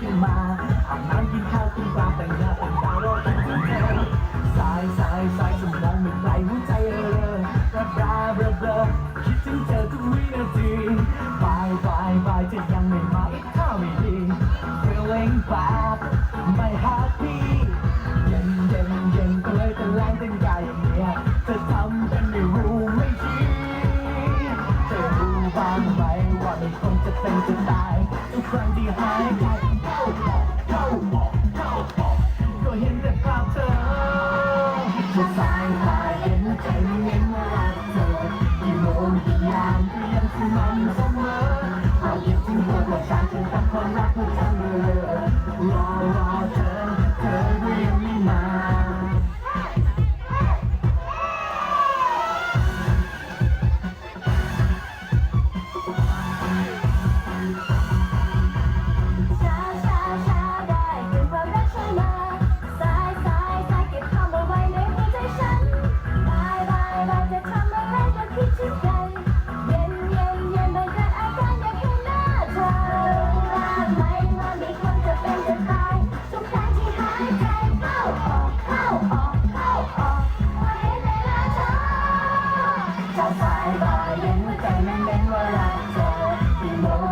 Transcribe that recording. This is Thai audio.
ขึ้นมาอาบน้ำกินข้าวกินปลาแต่งหน้าแต่งตารอแต่งเธอสายสายสายสมองไม่ไกลหัวใจเออระบาเบลอเบลอคิดถึงเธอทุกวินาทีบายบายบายจะยังไม่มาอีกข้าไม่ดี feeling bad ไม่ happy เย็นเย็นเย็นก็เลยเป็นแรงเต้นกายอย่างเนี้ยเธอทำเป็นไม่รู้ไม่ชี้เธอรู้บ้างไหมว่ามันคงจะเป็นจะตายทุกครั้งที่หาย จะสายตาเห็นใจไม่เห็นว่ารักเธอกี่โมงกี่ยามก็ยังสม่ำเสมอเอาเย็บทิ้งหัวใจฉันจนตัดความรักของฉันเลยรอรอเธอเธอายบายเย็นหัวใจแม่งแม่งว่ารักเธอที่โมงกี่